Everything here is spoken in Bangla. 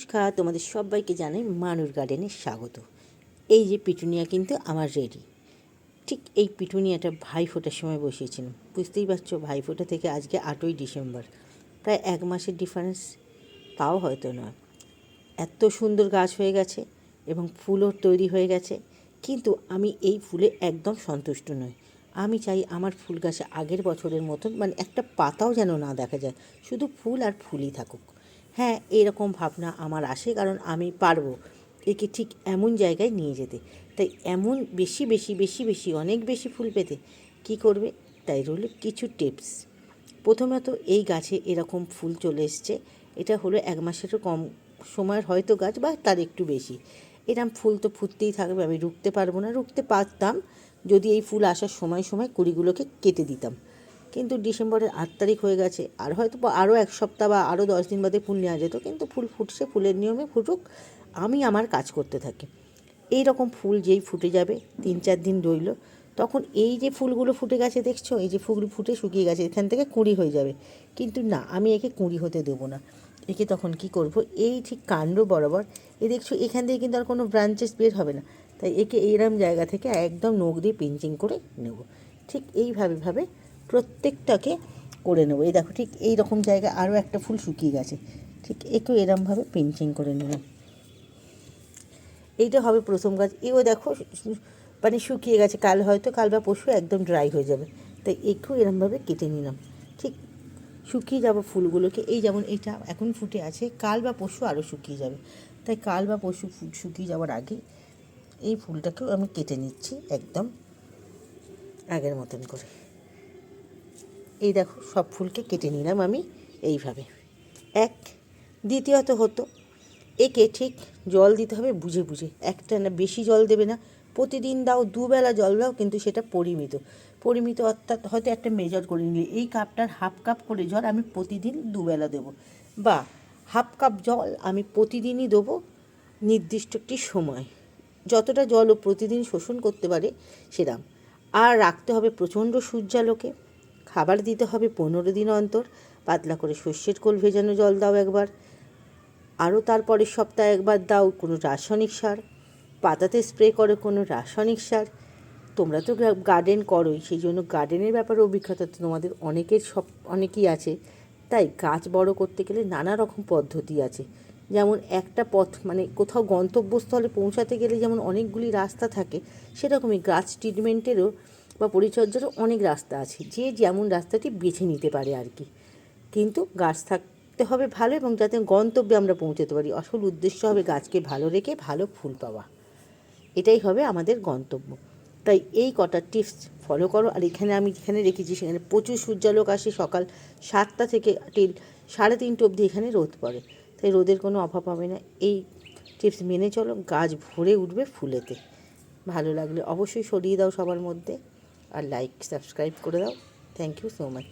নমস্কার, তোমাদের সবাইকে জানাই মানুর গার্ডেনে স্বাগত। এই যে পিটুনিয়া কিন্তু আমার রেডি। ঠিক এই পিটুনিয়াটা ভাই ফোটার সময় বসিয়েছিলাম। বুঝতেই পারছ ভাই ফোটা থেকে আজকে আটই ডিসেম্বর। প্রায় এক মাসের ডিফারেন্স তাও হয়তো নয়। এত সুন্দর গাছ হয়ে গেছে এবং ফুলও তৈরি হয়ে গেছে, কিন্তু আমি এই ফুলে একদম সন্তুষ্ট নই। আমি চাই আমার ফুল গাছে আগের বছরের মতন মানে একটা পাতাও যেন না দেখা যায়। শুধু ফুল আর ফুলই থাকুক। হ্যাঁ এরকম ভাবনা আমার আসে কারণ আমি পারব একে ঠিক এমন জায়গায় নিয়ে যেতে। তাই এমন বেশি বেশি বেশি বেশি, অনেক বেশি ফুল পেতে কি করবে? তাই রইল কিছু টিপস। প্রথমত, এই গাছে এরকম ফুল চলে এসছে। এটা হলো এক মাসেরও কম সময়ের হয়তো গাছ বা তার একটু বেশি। এরম ফুল তো ফুটতেই থাকবে, আমি রুখতে পারব না, রুখতে পারতাম। যদি এই ফুল আসার সময় সময় কুড়িগুলোকে কেটে দিতাম। কিন্তু ডিসেম্বরের আট তারিখ হয়ে গেছে। আর হয়তো আরও এক সপ্তাহ বা আরও দশ দিন বাদে ফুল নেওয়া যেত, কিন্তু ফুল ফুটছে, ফুলের নিয়মে ফুটুক, আমি আমার কাজ করতে থাকি। এই রকম ফুল যেই ফুটে যাবে, তিন চার দিন রইল, তখন এই যে ফুলগুলো ফুটে গেছে দেখছ? এই যে ফুল ফুটে শুকিয়ে গেছে, এখান থেকে কুঁড়ি হয়ে যাবে। কিন্তু না, আমি একে কুঁড়ি হতে দেবো না। একে তখন কি করব? এই ঠিক কাণ্ড বরাবর, এ দেখছ, এখান থেকে কিন্তু আর কোনো ব্রাঞ্চেস বের হবে না। তাই একে এইরকম জায়গা থেকে একদম নখ দিয়ে পিঞ্চিং করে নেব। ঠিক এইভাবে ভাবে প্রত্যেকটাকে করে নেব। এই দেখো, ঠিক এই রকম জায়গায় আরও একটা ফুল শুকিয়ে গেছে। ঠিক একেও এরমভাবে পেন্টিং করে নেব। এইটা হবে প্রথম গাছ। এও দেখো মানে শুকিয়ে গেছে। কাল হয়তো, কাল বা পরশু একদম ড্রাই হয়ে যাবে। তাই একেও এরমভাবে কেটে নিলাম। ঠিক শুকিয়ে যাব ফুলগুলোকে, এই যেমন এটা এখন ফুটে আছে, কাল বা পরশু আরও শুকিয়ে যাবে। তাই কাল বা পরশু শুকিয়ে যাওয়ার আগে এই ফুলটাকেও আমি কেটে নিচ্ছি একদম আগের মতন করে। এই দেখো, সব ফুলকে কেটে নিলাম আমি এইভাবে। এক, দ্বিতীয়ত হতো, একে ঠিক জল দিতে হবে বুঝে বুঝে। একটা না বেশি জল দেবে না। প্রতিদিন দাও, দুবেলা জল দাও, কিন্তু সেটা পরিমিত। পরিমিত অর্থাৎ হয়তো একটা মেজার করে নিলে। এই কাপটার হাফ কাপ করে জল আমি প্রতিদিন দুবেলা দেবো। বা, হাফ কাপ জল আমি প্রতিদিনই দেবো নির্দিষ্ট একটি সময়। যতটা জল ও প্রতিদিন শোষণ করতে পারে, সেরাম। আর রাখতে হবে প্রচণ্ড সূর্যালোকে। খাবার দিতে হবে পনেরো দিন অন্তর। পাতলা করে সর্ষের কোল ভেজানো জল দাও একবার। আরও তারপরের সপ্তাহে একবার দাও কোনো রাসায়নিক সার। পাতাতে স্প্রে করো কোনো রাসায়নিক সার। তোমরা তো গার্ডেন করোই, সেই জন্য গার্ডেনের ব্যাপারে অভিজ্ঞতা তো তোমাদের অনেকের সব, অনেকই আছে। তাই গাছ বড় করতে গেলে নানা রকম পদ্ধতি আছে। যেমন একটা পথ মানে কোথাও গন্তব্যস্থলে পৌঁছাতে গেলে যেমন অনেকগুলি রাস্তা থাকে, সেরকমই গাছ ট্রিটমেন্টেরও বা পরিচর্যারও অনেক রাস্তা আছে। যে যেমন রাস্তাটি বেছে নিতে পারে আর কি। কিন্তু গাছ থাকতে হবে ভালো এবং যাতে গন্তব্যে আমরা পৌঁছাতে পারি। আসল উদ্দেশ্য হবে গাছকে ভালো রেখে ভালো ফুল পাওয়া। এটাই হবে আমাদের গন্তব্য। তাই এই কটা টিপস ফলো করো। আর এখানে আমি যেখানে রেখেছি সেখানে প্রচুর সূর্যালোক আসে সকাল সাতটা থেকে টিল সাড়ে তিনটে অবধি এখানে রোদ পড়ে। তাই রোদের কোনো অভাব হবে না। এই টিপস মেনে চলো। গাছ ভরে উঠবে ফুলেতে। ভালো লাগলে অবশ্যই সরিয়ে দাও সবার মধ্যে। আর লাইক সাবস্ক্রাইব করে দাও। Thank you so much